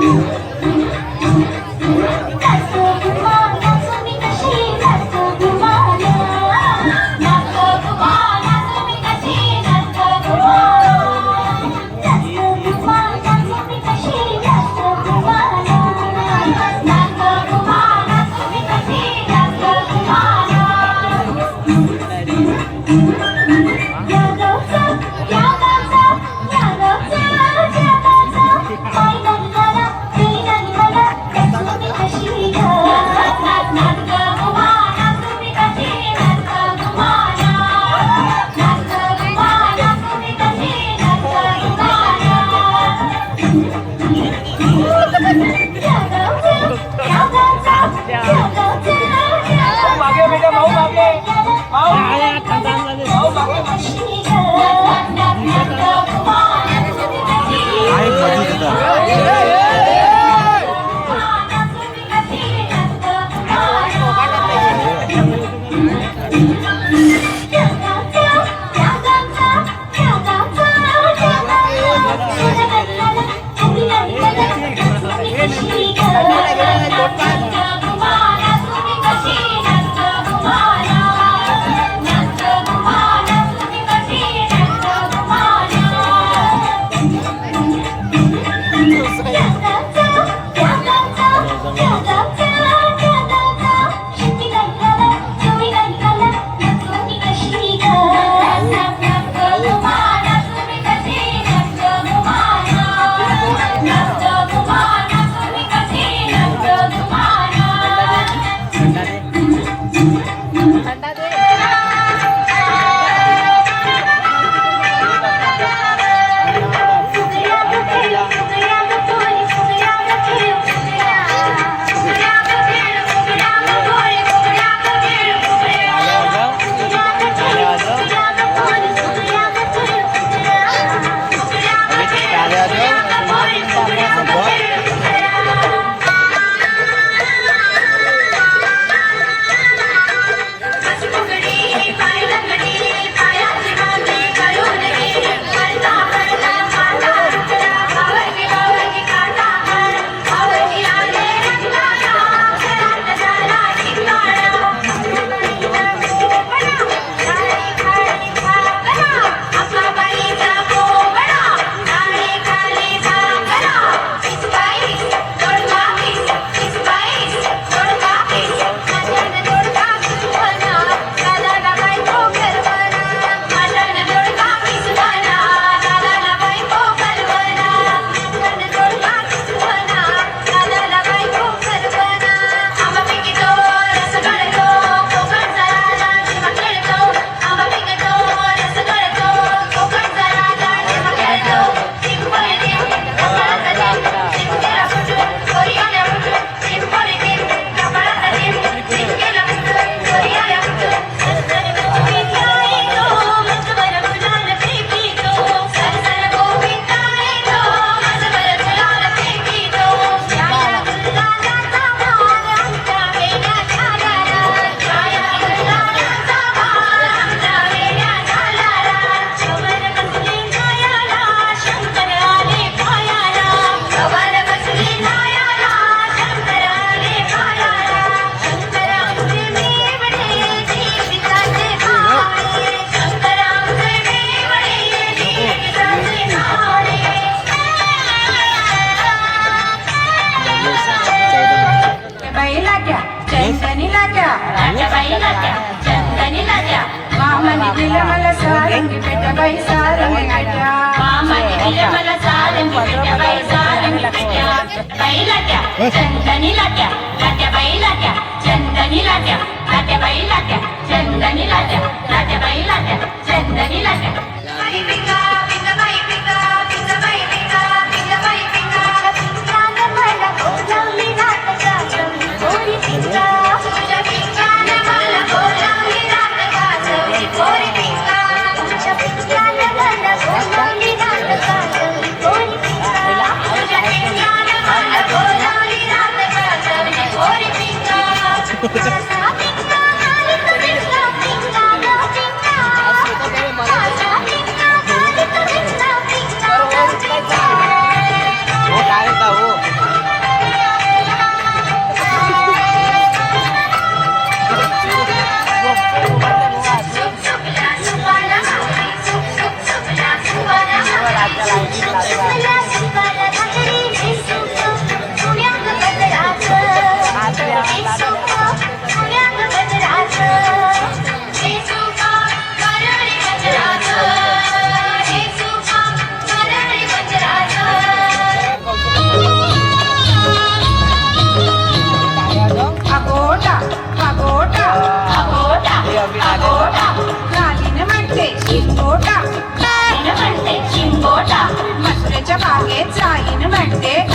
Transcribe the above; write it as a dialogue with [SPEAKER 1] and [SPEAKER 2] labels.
[SPEAKER 1] you. Sarangi పెట్టబై Sarangi నట్యా
[SPEAKER 2] మామని విలమల సారంగి పెట్ట వైసారంగి పెట్ట బైలట్య చందని లట్య లట్య బైలట్య చందని లట్య లట్య బైలట్య చందని లట్య లట్య బైలట్య చందని లట్య
[SPEAKER 1] 我
[SPEAKER 2] 诶